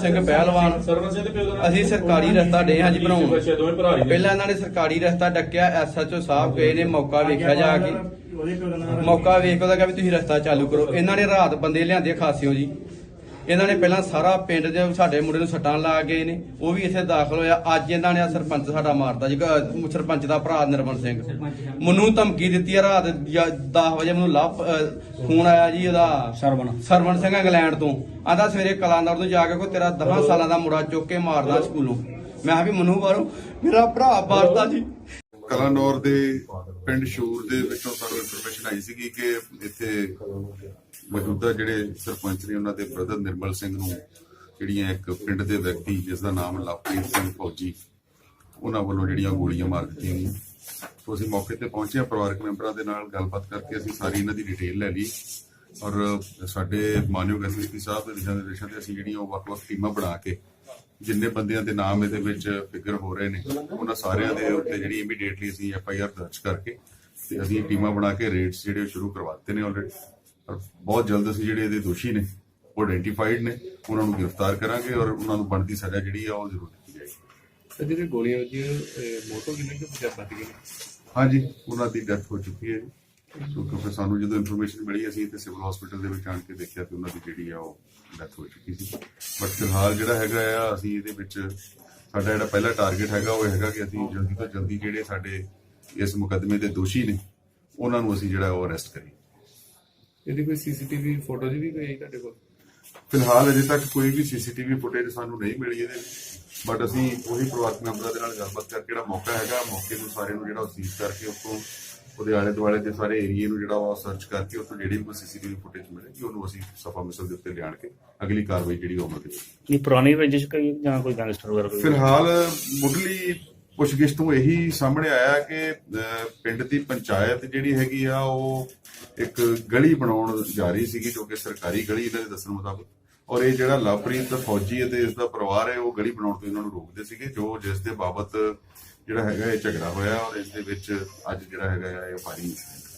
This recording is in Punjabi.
ਸਿੰਘ ਪਹਿਲਵਾਨ। ਸਰਵਨ ਸਿੰਘ ਦੇ ਪਿਓ ਦਾ ਅਸੀਂ ਸਰਕਾਰੀ ਰਸਤਾ ਡੇ ਹਾਂ ਜੀ ਬਣਾਉਣ। ਅੱਛਾ ਦੋਵੇਂ ਭਰਾ ਹੀ ਪਹਿਲਾਂ ਇਹਨਾਂ ਨੇ ਸਰਕਾਰੀ ਰਸਤਾ ਡੱਕਿਆ ਐਸਐਚਓ ਸਾਹਿਬ ਗਏ ਨੇ, ਮੌਕਾ ਵੇਖਿਆ ਜਾ ਕੇ। ਮੌਕਾ ਵੇਖ ਉਹਦਾ ਕਿਹਾ ਵੀ ਤੁਸੀਂ ਰਸਤਾ ਚਾਲੂ ਕਰੋ। ਇਹਨਾਂ ਨੇ ਰਾਤ ਬੰਦੇ ਲਿਆਂਦੇ, ਖਾਸਿਓ ਜੀ। ਇਹਨਾਂ ਨੇ ਪਹਿਲਾਂ ਸਾਰਾ ਪਿੰਡ ਦੇ ਸਾਡੇ ਮੁੰਡੇ ਨੂੰ ਸੱਟਾਂ ਲਾ ਗਏ ਨੇ ਉਹ ਵੀ ਇੱਥੇ ਦਾਖਲ ਹੋਇਆ। ਅੱਜ ਇਹਨਾਂ ਨੇ ਆਹ ਸਰਪੰਚ ਸਾਡਾ ਮਾਰਦਾ ਜੀ ਅਹ ਸਰਪੰਚ ਦਾ ਭਰਾ ਨਿਰਮਲ ਸਿੰਘ। ਮੈਨੂੰ ਧਮਕੀ ਦਿੱਤੀ ਆ ਰਾਤ 10 ਵਜੇ ਮੈਨੂੰ ਲੱਭ ਫੋਨ ਆਇਆ ਜੀ ਉਹਦਾ। ਸਰਵਣ। ਸਰਵਣ ਸਿੰਘ ਇੰਗਲੈਂਡ ਤੋਂ। ਆਂਦਾ ਸਵੇਰੇ ਕਲਾਨੌਰ ਤੋਂ ਜਾ ਕੇ ਕੋਈ ਤੇਰਾ 10 ਸਾਲਾਂ ਦਾ ਮੁੰਡਾ ਚੁੱਕ ਕੇ ਮਾਰਦਾ ਸਕੂਲੋਂ। ਮੈਂ ਕਿਹਾ ਵੀ ਮਨੂ ਬਾਰੋ ਮੇਰਾ ਭਰਾ ਮਾਰਦਾ ਜੀ। ਕਲਾਨੌਰ ਦੇ ਪਿੰਡ ਸ਼ੂਰ ਦੇ ਵਿੱਚੋਂ ਸਾਨੂੰ ਇਨਫੋਰਮੇਸ਼ਨ ਆਈ ਸੀਗੀ ਕਿ ਇੱਥੇ ਮੌਜੂਦਾ ਜਿਹੜੇ ਸਰਪੰਚ ਨੇ ਉਹਨਾਂ ਦੇ ਬ੍ਰਦਰ ਨਿਰਮਲ ਸਿੰਘ ਨੂੰ, ਜਿਹੜੀਆਂ ਇੱਕ ਪਿੰਡ ਦੇ ਵਿਅਕਤੀ ਜਿਸ ਦਾ ਨਾਮ ਲਵਪ੍ਰੀਤ ਸਿੰਘ ਫੌਜੀ, ਉਹਨਾਂ ਵੱਲੋਂ ਜਿਹੜੀਆਂ ਗੋਲੀਆਂ ਮਾਰ ਦਿੱਤੀਆਂ ਗਈਆਂ। ਸੋ ਅਸੀਂ ਮੌਕੇ ਤੇ ਪਹੁੰਚੇ ਪਰਿਵਾਰਕ ਮੈਂਬਰਾਂ ਦੇ ਨਾਲ ਗੱਲਬਾਤ ਕਰਕੇ ਅਸੀਂ ਸਾਰੀ ਇਹਨਾਂ ਦੀ ਡਿਟੇਲ ਲੈ ਲਈ। ਔਰ ਸਾਡੇ ਮਾਨਯੋਗ ਐਸਐਸਪੀ ਸਾਹਿਬ ਦੇ ਦਿਸ਼ਾ ਨਿਰਦੇਸ਼ਾਂ ਤੇ ਅਸੀਂ ਜਿਹੜੀਆਂ ਉਹ ਵੱਖ-ਵੱਖ ਟੀਮਾਂ ਬਣਾ ਕੇ ਜਿੰਨੇ ਬੰਦਿਆਂ ਦੇ ਨਾਮ ਇਹਦੇ ਵਿੱਚ ਫਿਗਰ ਹੋ ਰਹੇ ਨੇ ਉਹਨਾਂ ਸਾਰਿਆਂ ਦੇ ਉੱਤੇ ਜਿਹੜੀ ਇਮੀਡੀਏਟਲੀ ਅਸੀਂ ਐਫ ਆਈ ਆਰ ਦਰਜ ਕਰਕੇ ਤੇ ਅਸੀਂ ਟੀਮਾਂ ਬਣਾ ਕੇ ਰੇਡਸ ਜਿਹੜੇ ਸ਼ੁਰੂ ਕਰਵਾਤੇ ਨੇ ਆਲਰੇਡੀ ਔਰ ਬਹੁਤ ਜਲਦ ਅਸੀਂ ਜਿਹੜੇ ਇਹਦੇ ਦੋਸ਼ੀ ਨੇ ਉਹ ਆਇਡੈਂਟੀਫਾਈਡ ਨੇ ਉਹਨਾਂ ਨੂੰ ਗ੍ਰਿਫਤਾਰ ਕਰਾਂਗੇ ਔਰ ਉਹਨਾਂ ਨੂੰ ਬਣਦੀ ਸਜ਼ਾ ਜਿਹੜੀ ਆ ਉਹ ਜ਼ਰੂਰ ਦਿੱਤੀ ਜਾਏਗੀ। ਤੇ ਜਿਹੜੇ ਗੋਲੀਆਂ ਵੱਜੀਆਂ ਮੋਟੋ ਕਿੰਨੇ ਕੁ ਬਚਾ ਗਏ? ਹਾਂਜੀ ਉਹਨਾਂ ਦੀ ਡੈਥ ਹੋ ਚੁੱਕੀ ਹੈ ਜੀ। ਸੋ ਕਿਉਂਕਿ ਸਾਨੂੰ ਜਦੋਂ ਇਨਫੋਰਮੇਸ਼ਨ ਮਿਲੀ ਅਸੀਂ ਇੱਥੇ ਸਿਵਲ ਹਸਪੀਟਲ ਦੇ ਵਿੱਚ ਆਣ ਕੇ ਦੇਖਿਆ ਕਿ ਉਹਨਾਂ ਦੀ ਜਿਹੜੀ ਆ ਉਹ ਡੈਥ ਹੋ ਚੁੱਕੀ ਸੀ। ਬਟ ਫਿਲਹਾਲ ਜਿਹੜਾ ਹੈਗਾ ਆ ਅਸੀਂ ਇਹਦੇ ਵਿੱਚ ਸਾਡਾ ਜਿਹੜਾ ਪਹਿਲਾ ਟਾਰਗੇਟ ਹੈਗਾ ਉਹ ਹੈਗਾ ਕਿ ਅਸੀਂ ਜਲਦੀ ਤੋਂ ਜਲਦੀ ਜਿਹੜੇ ਸਾਡੇ ਇਸ ਮੁਕੱਦਮੇ ਦੇ ਦੋਸ਼ੀ ਨੇ ਉਹਨਾਂ ਨੂੰ ਅਸੀਂ ਜਿਹੜਾ ਉਹ ਅਰੈਸਟ ਕਰੀਏ। ਇਹਦੀ ਕੋਈ ਸੀਸੀਟੀਵੀ ਫੋਟੋ ਜੀ ਵੀ ਕੋਈ ਤੁਹਾਡੇ ਕੋਲ? ਫਿਲਹਾਲ ਅਜੇ ਤੱਕ ਕੋਈ ਵੀ ਸੀਸੀਟੀਵੀ ਫੁਟੇਜ ਸਾਨੂੰ ਨਹੀਂ ਮਿਲੀ ਇਹਦੇ ਬਟ ਅਸੀਂ ਉਹੀ ਪਰਿਵਾਰਕ ਮੈਂਬਰਾਂ ਦੇ ਨਾਲ ਗੱਲਬਾਤ ਕਰਕੇ ਜਿਹੜਾ ਮੌਕਾ ਹੈਗਾ ਮੌਕੇ ਨੂੰ ਸਾਰੇ ਨੂੰ ਜਿਹੜਾ ਸੀਜ਼ ਕਰਕੇ ਉੱਥੋਂ ਉਹਦੇ ਆਲੇ ਦੁਆਲੇ ਦੇ ਸਾਰੇ ਏਰੀਏ ਨੂੰ ਜਿਹੜਾ ਉਹ ਸਰਚ ਕਰਕੇ ਉੱਥੋਂ ਜਿਹੜੀ ਵੀ ਕੋਈ ਸੀਸੀਟੀਵੀ ਫੁਟੇਜ ਮਿਲੇਗੀ ਉਹਨੂੰ ਅਸੀਂ ਸਫਾ ਮਿਸਲ ਦੇ ਉੱਤੇ ਲਿਆਣ ਕੇ ਅਗਲੀ ਕਾਰਵਾਈ ਜਿਹੜੀ ਉਹ ਅਮਲ ਇਹ ਪੁਰਾਣੀ ਰੰਜਿਸ਼ ਕੋਈ ਜਾਂ ਕੋਈ ਗੈਂਗਸਟਰ ਵਗੈਰਾ ਕੋਈ? ਫਿਲਹਾਲ ਮੁੱਢਲੀ ਪੁੱਛਗਿੱਛ ਤੋਂ ਇਹੀ ਸਾਹਮਣੇ ਆਇਆ ਕਿ ਪਿੰਡ ਦੀ ਪੰਚਾਇਤ ਜਿਹੜੀ ਹੈਗੀ ਆ ਉਹ ਇੱਕ ਗਲੀ ਬਣਾਉਣ ਜਾ ਰਹੀ ਸੀਗੀ ਜੋ ਕਿ ਸਰਕਾਰੀ ਗਲੀ ਇਹਨਾਂ ਦੇ ਦੱਸਣ ਮੁਤਾਬਕ। ਔਰ ਇਹ ਜਿਹੜਾ ਲਵਪ੍ਰੀਤ ਫੌਜੀ ਅਤੇ ਇਸ ਦਾ ਪਰਿਵਾਰ ਹੈ, ਉਹ ਗਲੀ ਬਣਾਉਣ ਤੋਂ ਇਹਨਾਂ ਨੂੰ ਰੋਕਦੇ ਸੀਗੇ, ਜੋ ਜਿਸ ਦੇ ਬਾਬਤ ਜਿਹੜਾ ਹੈਗਾ ਇਹ ਝਗੜਾ ਹੋਇਆ ਔਰ ਇਸ ਦੇ ਵਿੱਚ ਅੱਜ ਜਿਹੜਾ ਹੈਗਾ ਆ ਇਹ ਫਾਇਰਿੰਗ